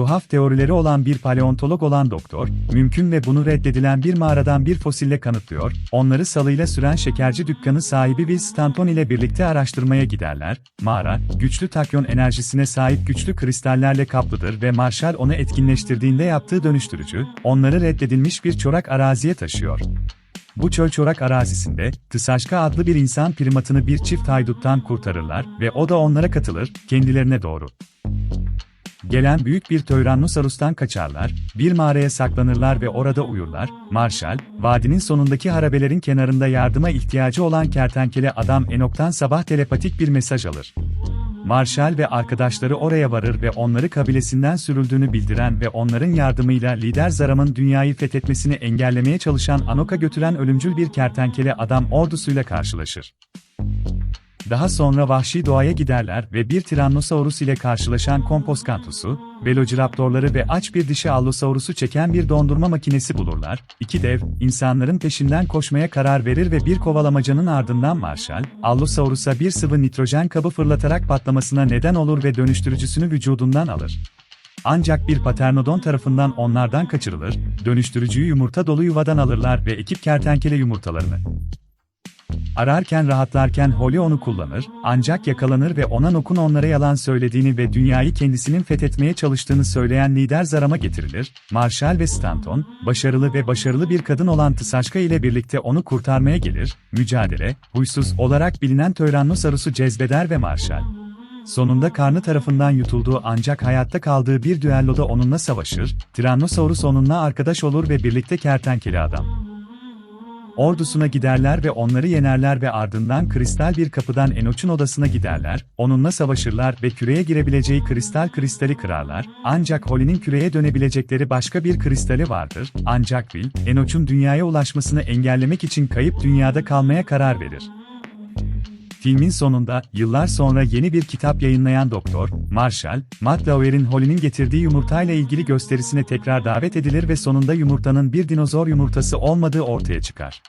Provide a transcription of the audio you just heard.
Tuhaf teorileri olan bir paleontolog olan doktor, mümkün ve bunu reddedilen bir mağaradan bir fosille kanıtlıyor, onları salıyla süren şekerci dükkanı sahibi Will Stanton ile birlikte araştırmaya giderler. Mağara, güçlü takyon enerjisine sahip güçlü kristallerle kaplıdır ve Marshall onu etkinleştirdiğinde yaptığı dönüştürücü, onları reddedilmiş bir çorak araziye taşıyor. Bu çöl çorak arazisinde, Tısaşka adlı bir insan primatını bir çift hayduttan kurtarırlar ve o da onlara katılır, kendilerine doğru. Gelen büyük bir Tyrannosaurus'tan kaçarlar, bir mağaraya saklanırlar ve orada uyurlar. Marshall, vadinin sonundaki harabelerin kenarında yardıma ihtiyacı olan kertenkele adam Enoch'tan sabah telepatik bir mesaj alır. Marshall ve arkadaşları oraya varır ve onları kabilesinden sürüldüğünü bildiren ve onların yardımıyla lider Zaram'ın dünyayı fethetmesini engellemeye çalışan Anok'a götüren ölümcül bir kertenkele adam ordusuyla karşılaşır. Daha sonra vahşi doğaya giderler ve bir Tyrannosaurus ile karşılaşan Komposkantus'u, Velociraptorları ve aç bir dişi Allosaurus'u çeken bir dondurma makinesi bulurlar. İki dev, insanların peşinden koşmaya karar verir ve bir kovalamacanın ardından Marshall, Allosaurus'a bir sıvı nitrojen kabı fırlatarak patlamasına neden olur ve dönüştürücüsünü vücudundan alır. Ancak bir paternodon tarafından onlardan kaçırılır, dönüştürücüyü yumurta dolu yuvadan alırlar ve ekip kertenkele yumurtalarını Ararken rahatlarken Holly onu kullanır, ancak yakalanır ve ona Nok'un onlara yalan söylediğini ve dünyayı kendisinin fethetmeye çalıştığını söyleyen lider Zaram'a getirilir. Marshall ve Stanton, başarılı ve başarılı bir kadın olan Tısaşka ile birlikte onu kurtarmaya gelir. Mücadele, huysuz olarak bilinen Tyrannosaurus'u cezbeder ve Marshall, Sonunda karnı tarafından yutulduğu ancak hayatta kaldığı bir düelloda onunla savaşır, Tyrannosaurus onunla arkadaş olur ve birlikte kertenkele adam ordusuna giderler ve onları yenerler ve ardından kristal bir kapıdan Enoch'un odasına giderler, onunla savaşırlar ve küreye girebileceği kristal kristali kırarlar, ancak Holly'nin küreye dönebilecekleri başka bir kristali vardır, ancak Will, Enoch'un dünyaya ulaşmasını engellemek için kayıp dünyada kalmaya karar verir. Filmin sonunda, yıllar sonra yeni bir kitap yayınlayan Doktor, Marshall, Matt Lauer'in Holly'nin getirdiği yumurtayla ilgili gösterisine tekrar davet edilir ve sonunda yumurtanın bir dinozor yumurtası olmadığı ortaya çıkar.